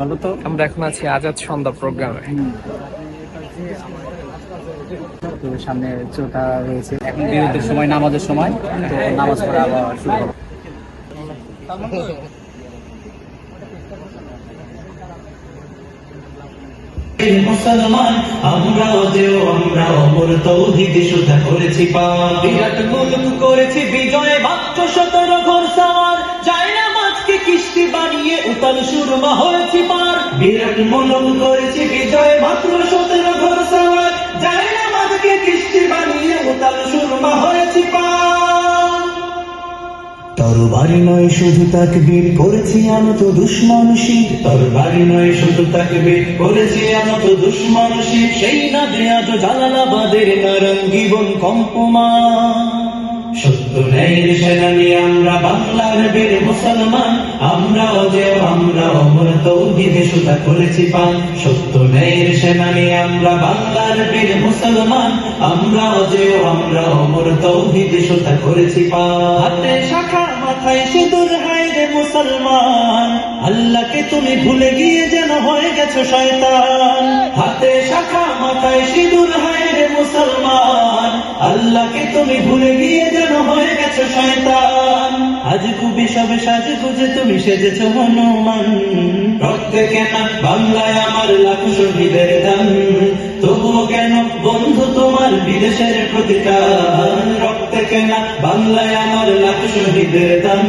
বলো তো আমরা এখন আছি আজাদ সন্ধ্যা প্রোগ্রামে। তো সামনে চোটা রয়েছে। এখন বিরতির সময় নামাজের সময়। তো নামাজ পড়া আবার শুরু মুসলমান আমরাও দেও আমরা অমর তৌহিদ সুধা করেছি পার বিরাট মুলক করেছি বিজয় মাত্র সতেরো ঘর সাওয়ার। না মাছকে বানিয়ে উতাল সুরমা হয়েছি পার। বিরাট মুলক করেছি বিজয় মাত্র সতেরো ঘর সাওয়ার যায় না মাছকে কিস্তি বানিয়ে উতাল সুরমা হয়েছি পার। তরবারি নয় শুধু তাকবীর করেছি আনত দুশ্মন শির তরবারি নয় শুধু তাকবীর করেছি আনত দুশ্মন শির সেই না দেয়াজ জালালাবাদের নারঙ্গী বন কম্পমান। আমরা বাংলার আমরা অমর তৌহিদে করেছি পান সত্য ন্যায়ের সেনানি, আমরা বাংলার বীর মুসলমান আমরা অজেয় আমরা অমর তৌহিদে করেছি পান হাতে শাখা মাথায় সিঁদুর, হায় রে মুসলমান। আল্লাহকে তুমি ভুলে গিয়ে যেন হয়ে গেছো শয়তান। হাতে শাখা, মাথায় সিঁদুর, হায় রে মুসলমান। আল্লাহকে তুমি ভুলে গিয়ে যেন হয়ে গেছো শয়তান। আজ খুবই সবে সাজে খুঁজে তুমি সেজেছো হনুমান। রক্তে কেন বাংলায় আমার লাখ শহীদের দান তবুও কেন বন্ধু তোমার বিদেশের প্রতিকার রক্তে কেন বাংলায় আমার লাখ শহীদের দান?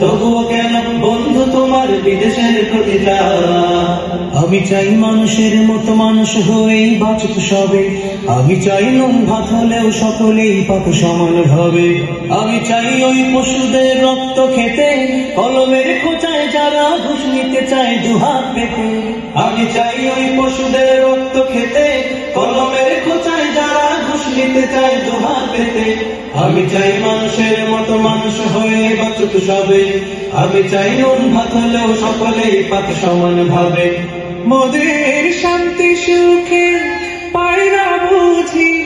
তবুও কেন বন্ধু তোমার বিদেশের প্রতিকার আমি চাই মানুষের মতো মানুষ হয়েই বাঁচত সবে। আমি চাই নুন ভাত হলেও সকলেই পাক সমান ভাবে। আমি চাই ওই পশুদের রক্ত খেতে, কলমের খোঁচায় যারা ঘুষ নিতে চায় দুহাত পেতে। আমি চাই ওই পশুদের রক্ত খেতে, কলমের খোঁচায় যারা ঘুষ নিতে চায় দুহাত পেতে। আমি চাই মানুষের মতো মানুষ হয়ে বাঁচত সবে। আমি চাই নুন ভাত হলেও সকলেই পাক সমান ভাবে। মোদের শান্তি সুখে পায়রা বুঝি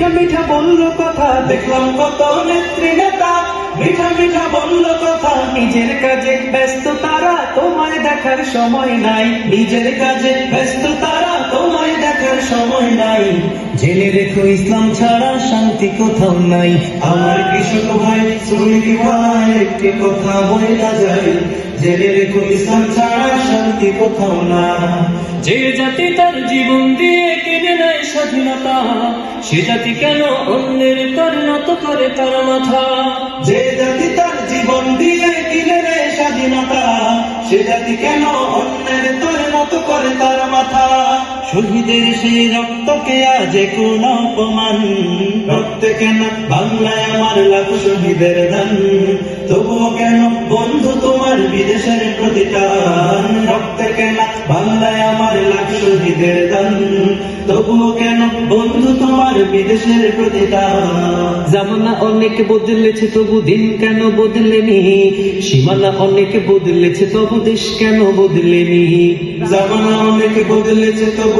মিঠা মিঠা বলল কথা, দেখলাম কত নেত্রী নেতা মিঠা মিঠা বলল কথা, নিজের কাজে ব্যস্ত তারা, তোমায় দেখার সময় নাই। নিজের কাজে ব্যস্ত তারা, তোমায় দেখার সময় নাই। জেনে রেখো, ইসলাম ছাড়া শান্তি কোথাও নাই। আমার কৃষক ভাই শ্রমিক ভাই, একটি কথা বইলা যায়। জেনে রেখো, ইসলাম ছাড়া শান্তি কোথাও না যে জাতি তার জীবন দিয়ে কিনে নেয় স্বাধীনতা? সে জাতি কেন অন্যের তার নত করে তার মাথা? যে জাতি তার জীবন দিয়ে কিনে নেয় স্বাধীনতা, সে জাতি কেন অন্যের তার নত করে তার মাথা? শহীদের সেই রক্তকে আজ কোন অপমান। রক্তে কেন বাংলায় আমার লাখ শহীদের দান। তবুও কেন বন্ধু তোমার বিদেশের প্রতিদান রক্তে কেন বাংলায় আমার লাখ শহীদের দান। তবুও কেন বন্ধু তোমার বিদেশের প্রতিদান জামানা অনেক বদলেছে, তবু দিন কেন বদলেনি? সীমানা অনেক বদলেছে, তবু দেশ কেন বদলেনি? জামানা অনেক বদলেছে, তবু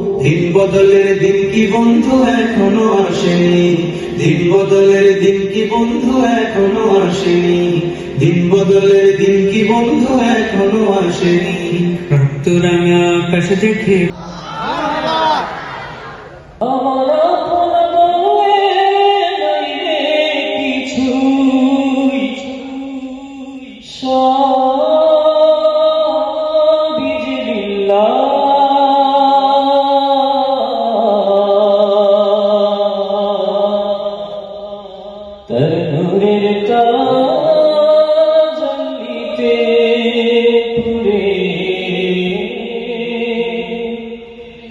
দিন বদলের দিন কি বন্ধু এখনও আসেনি? দিন বদলের দিন কি বন্ধু এখনও আসেনি? দিন বদলের দিন কি বন্ধু এখনও আসেনি? রক্ত রাঙা আকাশ দেখে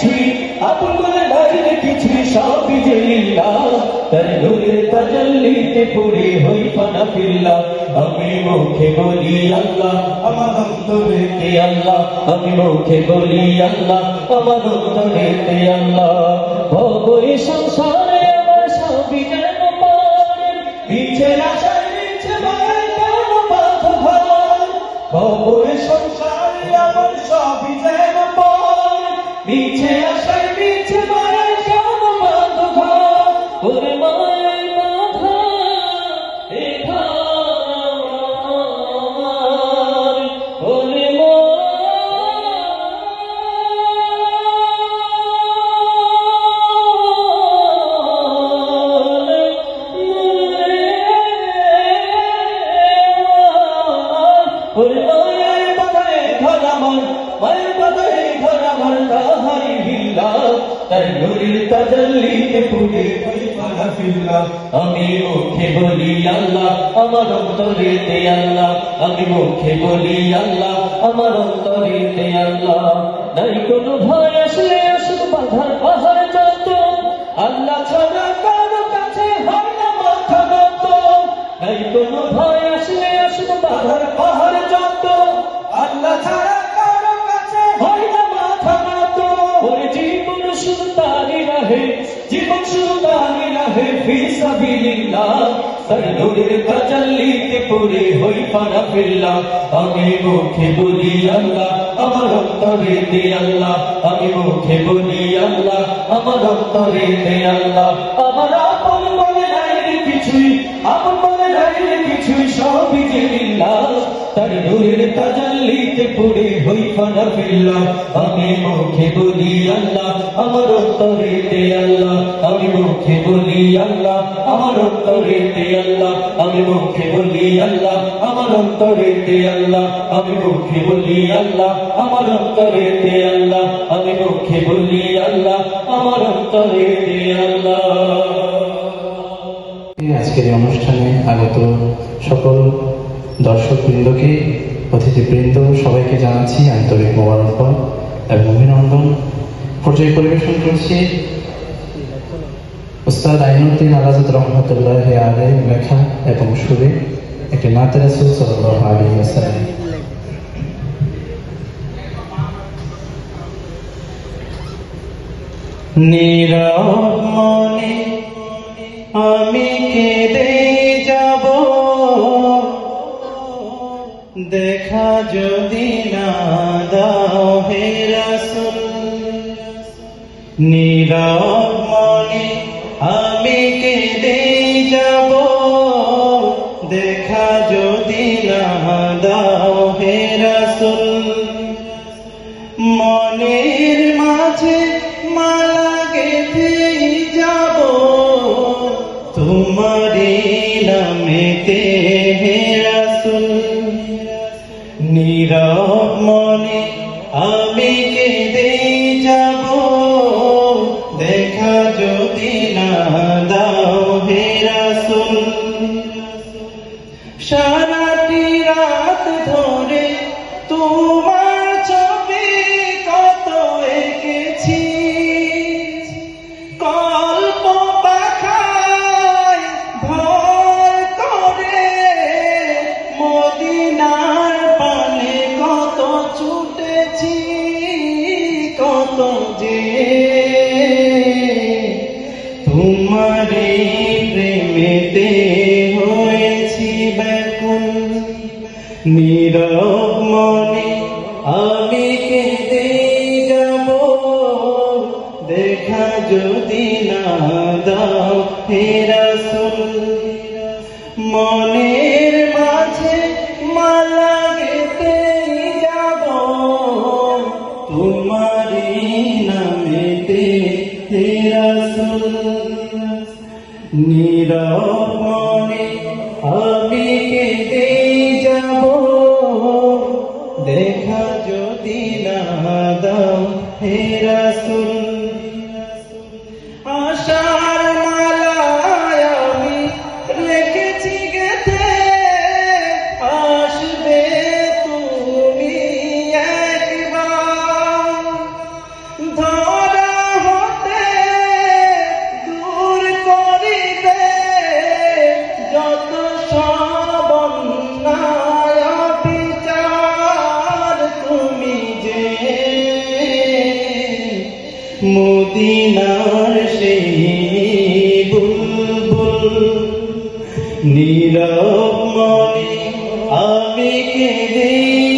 কিছুই আপন নাই রে কিছুই সবই যে লিল্লাহ তার নূরের তাজাল্লিতে পড়ে হই ফানা ফিল্লাহ আমি মুখে বলি আল্লাহ, আমার অন্তরেতে আল্লাহ। আমি মুখে বলি আল্লাহ, আমার অন্তরেতে আল্লাহ। ভবই সংসারে আমার সবই যেন পারে। পিছে আমি মুখে বলি, আল্লাহ, আমার অন্তরেতে আল্লাহ। আমি মুখে বলি, আল্লাহ, আমার অন্তরেতে আল্লাহ। নাই কোনো ভয় আসলে আসুক বাধার পাহাড় যত। আল্লাহ ছাড়া কারও কাছে হয় না মাথা নত। নাই কোনো ভয় সাবিলিল্লাহ তার নূরের পড়ে হই পানা ফিল্লা আমি মুখে বলি আল্লাহ, আমার অন্তরেতে আল্লাহ। আমি মুখে বলি আল্লাহ, আমার অন্তরেতে আল্লাহ। আমার আপন বলে নাই কিছুই। সবই যে আল্লাহ, আমার অন্তরেতে আল্লাহ। আমি মুখে বলি আল্লাহ, আমার অন্তরেতে আল্লাহ। আমি মুখে আল্লাহ, আমার অন্তরেতে আল্লাহ। আমি মুখে আল্লাহ, আমার অন্তরেতে আল্লাহ। আমি মুখে বলি আল্লাহ, আমার অন্তরেতে আল্লাহ। আজকের এই অনুষ্ঠানে আগত সকল দর্শকবৃন্দকে, অতিথিবৃন্দ, সবাইকে জানাচ্ছি আন্তরিক মোবারকবাদ এবং অভিনন্দন। পর্যায়ে পরিবেশন করছি উস্তাদ আইনুদ্দিন আলাজুদ রহমতুল্লাহ আলে লেখা এবং সুরে একটি নাতে রাসুল আলী আসালাম নীরব মনে আমি কেঁদে যাব। দেখা যদি না দাও হে রাসুল নীরব নীরব মনে আমি কেঁদে নীরব মনে মদিনার সেই বুলবুল। নীরব মনে আমি কেঁদে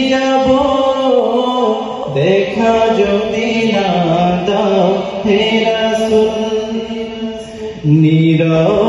যাব। দেখা যদি না দাও হে রাসুল। নীরব